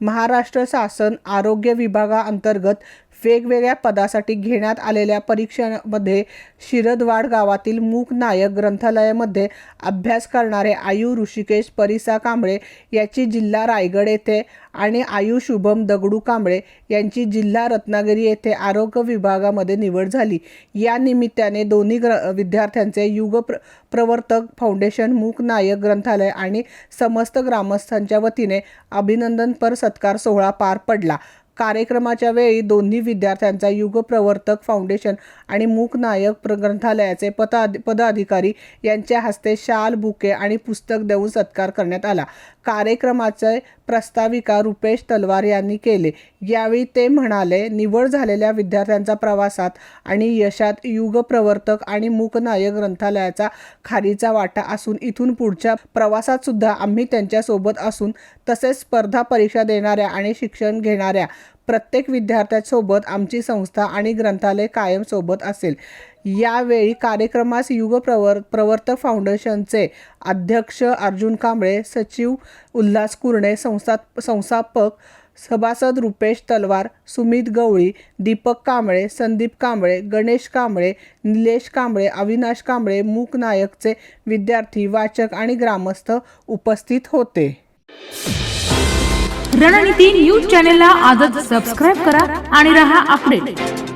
महाराष्ट्र शासन आरोग्य विभागाअंतर्गत वेगवेगळ्या पदासाठी घेण्यात आलेल्या परीक्षेमध्ये शिरदवाड गावातील मूक नायक ग्रंथालयामध्ये अभ्यास करणारे आयु ऋषिकेश परिसा कांबळे याची जिल्हा रायगड येथे आणि आयु शुभम दगडू कांबळे यांची जिल्हा रत्नागिरी येथे आरोग्य विभागामध्ये निवड झाली. या निमित्ताने दोन्ही ग्र विद्यार्थ्यांचे युग प्र प्रवर्तक फाउंडेशन मूक नायक ग्रंथालय आणि समस्त ग्रामस्थांच्या वतीने अभिनंदनपर सत्कार सोहळा पार पडला. कार्यक्रमाच्या वेळी दोन्ही विद्यार्थ्यांचा युगप्रवर्तक फाउंडेशन आणि मूक नायक प्र ग्रंथालयाचे पदा पदाधिकारी यांच्या हस्ते शाल बुके आणि पुस्तक देऊन सत्कार करण्यात आला. कार्यक्रमाचे प्रस्ताविका रुपेश तलवार यांनी केले. यावेळी ते म्हणाले निवड झालेल्या विद्यार्थ्यांचा प्रवासात आणि यशात युगप्रवर्तक आणि मूकनायक ग्रंथालयाचा खारीचा वाटा असून इथून पुढच्या प्रवासात सुद्धा आम्ही त्यांच्यासोबत असून तसेच स्पर्धा परीक्षा देणाऱ्या आणि शिक्षण घेणाऱ्या प्रत्येक विद्यार्थ्यासोबत आमची संस्था आणि ग्रंथालय कायम सोबत असेल. यावेळी कार्यक्रमास युग प्रवर प्रवर्तक फाउंडेशनचे अध्यक्ष अर्जुन कांबळे सचिव उल्हास कुर्णे संस्था संस्थापक सभासद रुपेश तलवार सुमित गवळी दीपक कांबळे संदीप कांबळे गणेश कांबळे निलेश कांबळे अविनाश कांबळे मूक नायकचे विद्यार्थी वाचक आणि ग्रामस्थ उपस्थित होते. रणनीती न्यूज चॅनेलला आजच सबस्क्राईब करा आणि रहा अपडेट